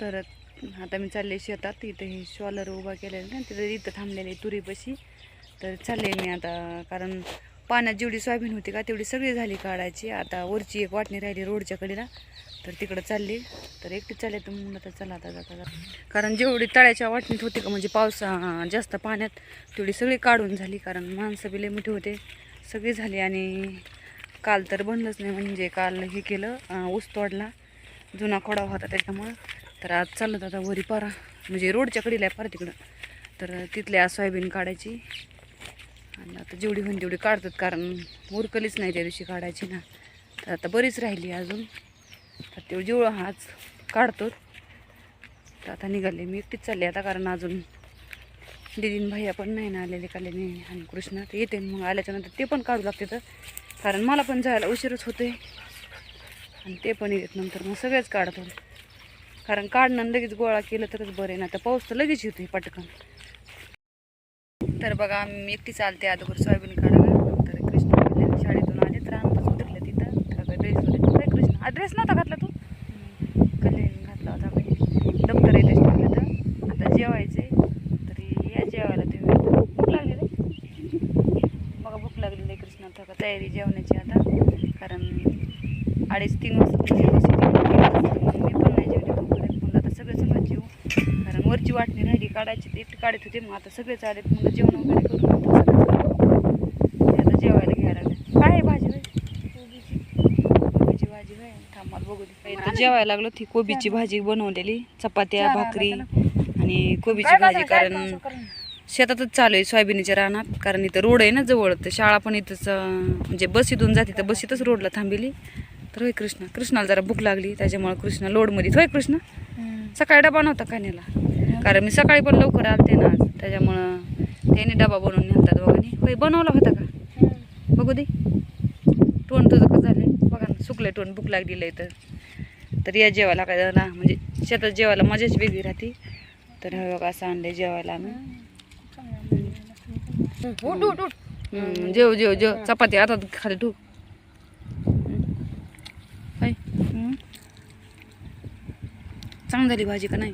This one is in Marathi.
तर आता मी चालले शेतात तिथे हे शॉलर उभा केलेलं ना तिथं इथं थांबलेले तुरीपाशी. तर चालले मी आता कारण पाण्यात जेवढी सोयाबीन होती का तेवढी सगळी झाली काढायची. आता वरची एक वाटणी राहिली रोडच्या कडेला. तर तिकडं चालली. तर एकटी चालले तर म्हणलं तर चला आता जाता जाता. कारण जेवढी तळ्याच्या वाटणीत होती का म्हणजे पावसा जास्त पाण्यात तेवढी सगळी काढून झाली. कारण माणसं बिले मोठे होते. सगळी झाली आणि काल तर बनलंच नाही. म्हणजे काल हे केलं ऊस तोडला. जुना खोडा होता त्याच्यामुळं. तर आज चाललं आता वरी पारा. म्हणजे रोडच्या कडेला आहे पारा तिकडं. तर तिथल्या सोयाबीन काढायची. आणि आता जेवढी होईल तेवढी काढतात कारण उरकलीच नाही त्या दिवशी काढायची ना. तर आता बरीच राहिली अजून. तर तेवढी जेवढं आज काढतो तर आता निघाले. मी एकटीच चालले आता कारण अजून दिदीन भैया पण नाही ना आलेले कालेने आणि कृष्णा ते येते. मग आल्याच्यानंतर ते पण काढू लागते तर. कारण मला पण जायला उशीरच होते आणि ते पण येत नंतर मग सगळेच काढतो. कारण काढणं लगेच गोळा केलं तरच बरं आहे ना तर पाऊस तर लगेच येतोय पटकन. तर बघा आम्ही एकटी चालते अगोदर सोयाबीन काढायला. तर कृष्ण शाळेतून आले तर आमचाच उतरले तिथं. ड्रेस होते. काय कृष्ण ड्रेस नव्हता घातला तू? कल्याण घातला होता बाई. दप्तर येते ठेवलं तर आता जेवायचे तरी या जेवायला तुम्ही. भूक लागली बघा भूक लागलेली आहे कृष्णा. तयारी जेवणाची आता. कारण अडीच तीन वाजता तुझी बस येते. मी पण नाही जेवले दुपारी. म्हणलं आता सगळं सगळं जेवू वरची वाटणी राहिली काढायची ते एकटी काढत होते. मग आता सगळेच आलेत म्हणलं जेवण वगैरे करून आता जेवायला घ्यायला लागले. काय आहे भाजी कोबीची भाजी बाई. थांब मला बघू दे. जेवायला लागलो ती कोबीची भाजी बनवलेली. चपात्या भाकरी आणि कोबीची भाजी. कारण शेतातच चालू आहे सोयाबीनच्या रानात. कारण इथं रोड आहे ना जवळ. तर शाळा पण इथंच म्हणजे बसीतून जाते. तर बसीतच रोडला थांबली. तर होय कृष्णा. कृष्णाला जरा भूक लागली. त्याच्यामुळे कृष्णा लोडमध्ये होय कृष्णा? सकाळी डबा नव्हता खाण्याला. कारण मी सकाळी पण लवकर आलते ना आज त्याच्यामुळं त्याने डबा बनवून नेतात दोघांनी. होय बनवला होता का? बघू दे. तोंड तुझं कसं झाले बघा ना सुकले तोंड भूक लागलेलं आहे तर. तर या जेवायला काय ना म्हणजे शेतात जेवायला मजाच वेगळी राहते. तर हे बघा असं आणलंय जेवायला आम्ही. जेव जेव जेव. चपाती आता खाली. हम्म. चांगली झाली भाजी का नाही?